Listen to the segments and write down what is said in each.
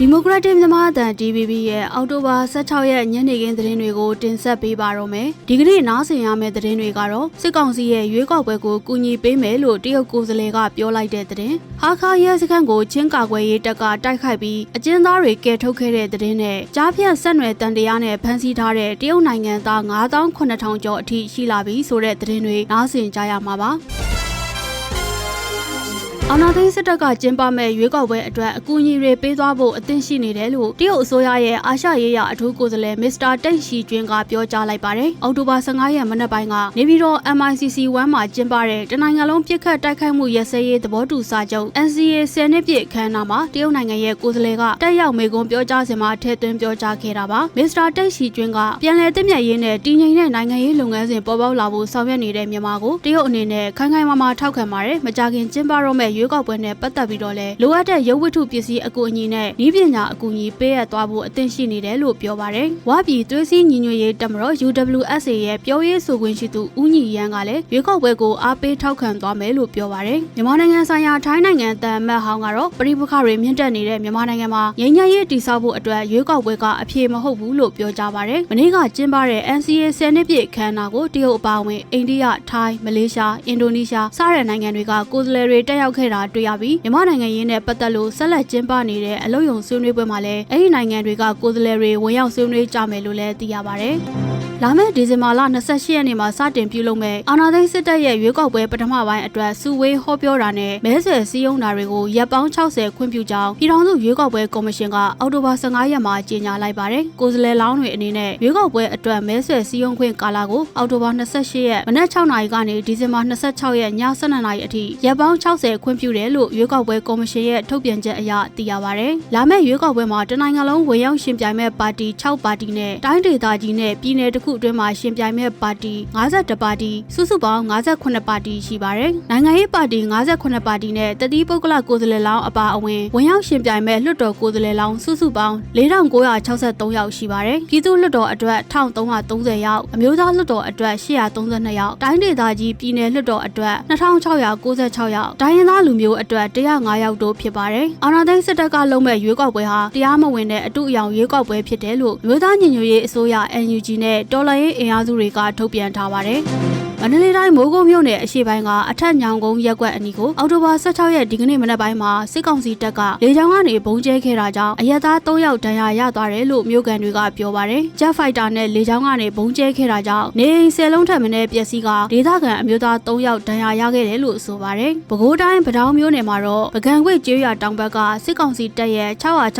ဒီမိုကရက်တစ်မြန်မာအသံ DVB ရဲ့အောက်တိုဘာ16ရက်ညနေခင်းသတင်းတွေကိုတင်ဆက်ပေးပါတော့မယ်။ဒီကနေ့နားဆင်ရမယ့်သတင်းတွေကတော့စစ်ကောင်စီရဲ့ရွေးကောက်ပွဲကိုကူညီပေးမယ်လို့တရုတ်ကိုယ်စားလှယ်ကပြောလိုက်တဲ့သတင်း။ဟာခါရဲစခန်းကိုချင်းကာကွယ်ရေးတပ်ကတိုက်ခိုက်ပြီးအကျဉ်းသားတွေကယ်ထုတ်ခဲ့တဲ့သတင်းနဲ့ကြားဖြတ်ဆက်နွယ်တန်တရားနဲ့ဖမ်းဆီးထားတဲ့တရုတ်နိုင်ငံသား9800ကျော်အထိရှိလာပြီဆိုတဲ့သတင်းတွေနားဆင်ကြရမှာပါ။ အာနာသိန်းစစ်တပ်ကကျင်းပမဲ့ရွေးကောက်ပွဲအတွက်အကူအညီတွေပေးသွားဖို့အသင့်ရှိနေတယ်လို့တရုတ်အစိုးရရဲ့အာရှရေးရာအထူးကိုယ်စားလှယ်မစ္စတာတိတ်ရှီကျွင်းကပြောကြားလိုက်ပါတယ်။အောက်တိုဘာ15ရက်မနက်ပိုင်းကနေပြည်တော် MICC 1မှာကျင်းပတဲ့တနိုင်ငံလုံးပြစ်ခတ်တိုက်ခိုက်မှုရစဲရေးသဘောတူစာချုပ် NCA 10နှစ်ပြည့်အခမ်းအနားမှာတရုတ်နိုင်ငံရဲ့ကိုယ်စားလှယ်ကတက်ရောက်မေကွန်းပြောကြားစဉ်မှာထည့်သွင်းပြောကြားခဲ့တာပါ။မစ္စတာတိတ်ရှီကျွင်းကပြန်လည်တည်မြဲရေးနဲ့တည်ငြိမ်တဲ့နိုင်ငံရေးလုပ်ငန်းစဉ်ပေါ်ပေါက်လာဖို့ဆောင်ရွက်နေတဲ့မြန်မာကိုတရုတ်အနေနဲ့ခိုင်ခိုင်မာမာထောက်ခံပါတယ်။မကြခင်ကျင်းပတော့မဲ့ရွေးကောက်ပွဲနဲ့ပတ်သက်ပြီးတော့လဲလိုအပ်တဲ့ရုပ်ဝတ္ထုပစ္စည်းအကူအညီနဲ့ဤပညာအကူအညီပေးအပ်သွားဖို့အသင့်ရှိနေတယ်လို့ပြောပါတယ်။ဝါပြည်သွေးစည်းညီညွတ်ရေးတပ်မတော် UWSA ရဲ့ပြောရေးဆိုခွင့်ရှိသူဦးညီရန်ကလည်းရွေးကောက်ပွဲကိုအားပေးထောက်ခံသွားမယ်လို့ပြောပါတယ်။မြန်မာနိုင်ငံဆိုင်ရာထိုင်းနိုင်ငံတန်မတ်ဟောင်းကတော့ပြည်ပခါတွေမြင့်တက်နေတဲ့မြန်မာနိုင်ငံမှာငြိမ်းချမ်းရေးတည်ဆောက်ဖို့အတွက်ရွေးကောက်ပွဲကအပြေမဟုတ်ဘူးလို့ပြောကြားပါတယ်။မနေ့ကကျင်းပတဲ့ NCA 10နှစ်ပြည့်အခမ်းအနားကိုတရုတ်အပါအဝင်အိန္ဒိယ၊ထိုင်း၊မလေးရှား၊အင်ဒိုနီးရှားစတဲ့နိုင်ငံတွေကကိုယ်စားလှယ်တွေတက်ရောက်ခဲ့တာတွေ့ရပြီးမြန်မာနိုင်ငံရေးနဲ့ပတ်သက်လို့ဆက်လက်ကျင်းပနေတဲ့အလုပ်ရုံဆွေးနွေးပွဲမှာလည်းအဲ့ဒီနိုင်ငံတွေကကိုယ်စားလှယ်တွေဝင်ရောက်ဆွေးနွေးကြမယ်လို့လည်းသိရပါတယ်။ လာမယ့်ဒီဇင်ဘာလ28ရက်နေ့မှာစတင်ပြုလုပ်မဲ့အာနာသိန်းစစ်တပ်ရဲ့ရွေးကောက်ပွဲပထမပိုင်းအတွက်စုဝေးဟောပြောတာနဲ့မဲဆွယ်စည်းရုံးတာတွေကိုရပ်ပေါင်း60ခွင့်ပြုကြောင်းပြည်ထောင်စုရွေးကောက်ပွဲကော်မရှင်ကအောက်တိုဘာ15ရက်မှာကြေညာလိုက်ပါတယ်။ကိုယ်စားလှယ်လောင်းတွေအနေနဲ့ရွေးကောက်ပွဲအတွက်မဲဆွယ်စည်းရုံးခွင့်ကာလကိုအောက်တိုဘာ28ရက်မနက်6နာရီကနေဒီဇင်ဘာ26ရက်ည7နာရီအထိရပ်ပေါင်း60ခွင့်ပြုတယ်လို့ရွေးကောက်ပွဲကော်မရှင်ရဲ့ထုတ်ပြန်ချက်အရသိရပါတယ်။လာမယ့်ရွေးကောက်ပွဲမှာတနိုင်ငံလုံးဝင်ရောက်ရှင်ပြိုင်မဲ့ပါတီ6ပါတီနဲ့တိုင်းဒေသကြီးနဲ့ပြည်내တစ်ခုအတွင်းမှာရှင်ပြိုင်မဲ့ပါတီ52ပါတီစုစုပေါင်း58ပါတီရှိပါတယ်။နိုင်ငံရေးပါတီ58ပါတီနဲ့တတိပုဂ္ဂလကိုယ်စားလှယ်လောင်းအပါအဝင်ဝင်ရောက်ရှင်ပြိုင်မဲ့လွှတ်တော်ကိုယ်စားလှယ်လောင်းစုစုပေါင်း4963ယောက်ရှိပါတယ်။ပြည်သူ့လွှတ်တော်အတွက်1330ယောက်အမျိုးသားလွှတ်တော်အတွက်832ယောက်တိုင်းဒေသကြီးပြည်내လွှတ်တော်အတွက်2696ယောက်တိုင်းရင်းသားလူမျိုးအတွက်105ယောက်တို့ဖြစ်ပါတယ်။အာဏာသိမ်းစစ်တပ်ကလုံးမဲ့ရွေးကောက်ပွဲဟာတရားမဝင်တဲ့အတုအယောင်ရွေးကောက်ပွဲဖြစ်တယ်လို့မြို့သားညီညွတ်ရေးအစိုးရ NUG နဲ့တော်လှန်ရေးအင်အားစုတွေကထုတ်ပြန်ထားပါတယ်။ မန္တလေးတိုင်းမိုးကုတ်မြို့နယ်အရှေ့ပိုင်းကအထက်ညောင်ကုန်းရက်ကွက်အနီးကိုအောက်တိုဘာ16ရက်ဒီကနေ့မနက်ပိုင်းမှာစစ်ကောင်စီတပ်ကလေကြောင်းကနေဘုံကျဲခဲ့တာကြောင့်အရက်သား3ယောက်ဒဏ်ရာရသွားတယ်လို့မြို့ကန်တွေကပြောပါတယ်။ဂျက်ဖိုက်တာနဲ့လေကြောင်းကနေဘုံကျဲခဲ့တာကြောင့်နေအိမ်10လုံးထက်မနည်းပျက်စီးကဒေသခံအမျိုးသား3ယောက်ဒဏ်ရာရခဲ့တယ်လို့ဆိုပါတယ်။ပဲခူးတိုင်းပတောင်းမြို့နယ်မှာတော့ပကံခွေကျေးရွာတောင်ဘက်ကစစ်ကောင်စီတပ်ရဲ့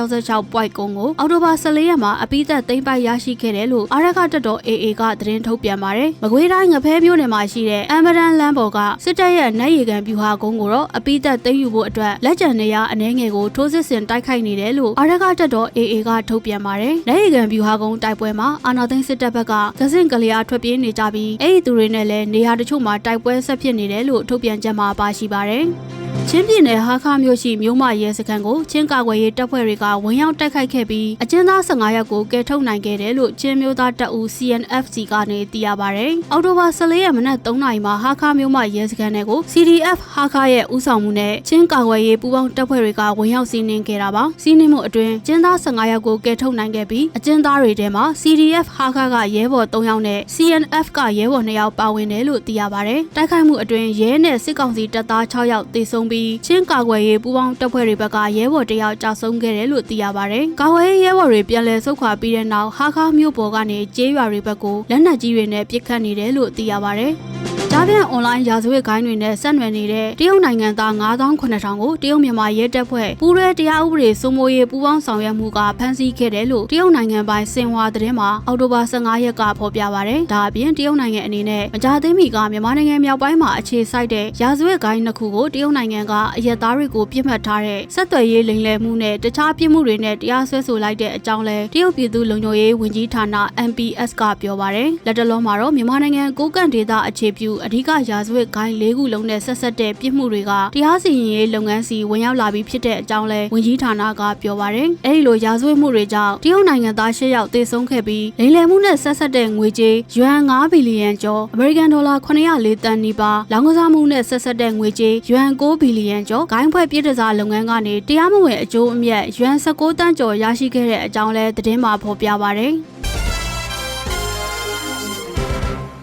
666 point ကုန်းကိုအောက်တိုဘာ14ရက်မှာအပိသက်သိမ်းပိုက်ရရှိခဲ့တယ်လို့အာရခတပ်တော် AA ကသတင်းထုတ်ပြန်ပါတယ်။မကွေးတိုင်းငဖဲမြို့နယ်မှာရှိတဲ့အမ်ဘရန်လမ်းပေါ်ကစစ်တပ်ရဲ့နိုင်ရီကန်ဗျူဟာကုန်းကိုတော့အပိသက်သိမ်းယူဖို့အတွက်လက်ကျန်နေရအနှဲငယ်ကိုထိုးစစ်ဆင်တိုက်ခိုက်နေတယ်လို့အာရခတပ်တော် AA ကထုတ်ပြန်ပါတယ်။နိုင်ရီကန်ဗျူဟာကုန်းတိုက်ပွဲမှာအာနာသိန်းစစ်တပ်ဘက်ကကစင်ကလျာထွက်ပြေးနေကြပြီးအဲ့ဒီသူတွေနဲ့လည်းနေရာတချို့မှာတိုက်ပွဲဆက်ဖြစ်နေတယ်လို့ထုတ်ပြန်ချက်မှာပါရှိပါတယ်။ ချင်းပြည်နယ်ဟာခါမြို့ရှိမြို့မရဲစခန်းကိုချင်းကာကွယ်ရေးတပ်ဖွဲ့တွေကဝင်ရောက်တိုက်ခိုက်ခဲ့ပြီးအကျဉ်းသား15ယောက်ကိုကယ်ထုတ်နိုင်ခဲ့တယ်လို့ချင်းမျိုးသားတပ်ဦး CNFC ကနေသိရပါဗျ။အောက်တိုဘာ14ရက်မနက်3နာရီမှာဟာခါမြို့မရဲစခန်းတွေကို CDF ဟာခါရဲ့ဦးဆောင်မှုနဲ့ချင်းကာကွယ်ရေးပူးပေါင်းတပ်ဖွဲ့တွေကဝင်ရောက်စီးနင်းခဲ့တာပါ။စီးနင်းမှုအတွင်းကျင်းသား15ယောက်ကိုကယ်ထုတ်နိုင်ခဲ့ပြီးအကျဉ်းသားတွေထဲမှာ CDF ဟာခါကရဲဘော်3ယောက်နဲ့ CNF ကရဲဘော်2ယောက်ပါဝင်တယ်လို့သိရပါဗျ။တိုက်ခိုက်မှုအတွင်းရဲနဲ့စစ်ကောင်စီတပ်သား6ယောက်သေဆုံးပြီးချင်းကာကွယ်ရေးပူးပေါင်းတပ်ဖွဲ့တွေဘက်ကရဲဘော်တယောက်ကြာဆုံးခဲ့တယ်လို့သိရပါတယ်။ကာကွယ်ရေးရဲဘော်တွေပြန်လည်ဆုတ်ခွာပြီးတဲ့နောက်ဟာခါမြို့ပေါ်ကနေကျေးရွာတွေဘက်ကိုလက်နက်ကြီးတွေနဲ့ပစ်ခတ်နေတယ်လို့သိရပါတယ်။ ကြားပြန်အွန်လိုင်းရာဇဝတ်ဂိုင်းတွေနဲ့ဆက်နွယ်နေတဲ့တရုတ်နိုင်ငံသား9800ကိုတရုတ်မြန်မာရဲတပ်ဖွဲ့ပူးရဲတရားဥပဒေစိုးမိုးရေးပူးပေါင်းဆောင်ရွက်မှုကဖမ်းဆီးခဲ့တယ်လို့တရုတ်နိုင်ငံပိုင်စင်ဟွာသတင်းမှာအောက်တိုဘာ15ရက်ကဖော်ပြပါဗျ။ဒါအပြင်တရုတ်နိုင်ငံအနေနဲ့မကြာသေးမီကမြန်မာနိုင်ငံမြောက်ပိုင်းမှာအခြေစိုက်တဲ့ရာဇဝတ်ဂိုင်းနှစ်ခုကိုတရုတ်နိုင်ငံကအရက်သားတွေကိုပြစ်မှတ်ထားတဲ့ဆက်သွယ်ရေးလိမ်လည်မှုနဲ့တခြားပြစ်မှုတွေနဲ့တရားစွဲဆိုလိုက်တဲ့အကြောင်းလဲတရုတ်ပြည်သူလုံခြုံရေးဝန်ကြီးဌာန MPS ကပြောပါဗျ။လက်တလုံးမှာတော့မြန်မာနိုင်ငံကိုကန့်ဒေသအခြေပြုအဓိကရာဇဝတ်ဂိုင်း၄ခုလုံးနဲ့ဆက်ဆက်တဲ့ပြစ်မှုတွေကတရားစီရင်ရေးလုပ်ငန်းစီဝင်ရောက်လာပြီးဖြစ်တဲ့အကြောင်းလဲဝန်ကြီးဌာနကပြောပါတယ်။အဲဒီလိုရာဇဝတ်မှုတွေကြောင့်တရုတ်နိုင်ငံသား၈ယောက်သေဆုံးခဲ့ပြီးလိမ်လည်မှုနဲ့ဆက်ဆက်တဲ့ငွေကြေးယွမ်9ဘီလီယံကျော်အမေရိကန်ဒေါ်လာ904တန်နီးပါးလောင်းကစားမှုနဲ့ဆက်ဆက်တဲ့ငွေကြေးယွမ်9ဘီလီယံကျော်ဂိုင်းဖွဲ့ပြည်တစားလုပ်ငန်းကနေတရားမဝင်အကျိုးအမြတ်ယွမ်19တန်ကျော်ရရှိခဲ့တဲ့အကြောင်းလဲသတင်းမှာဖော်ပြပါတယ်။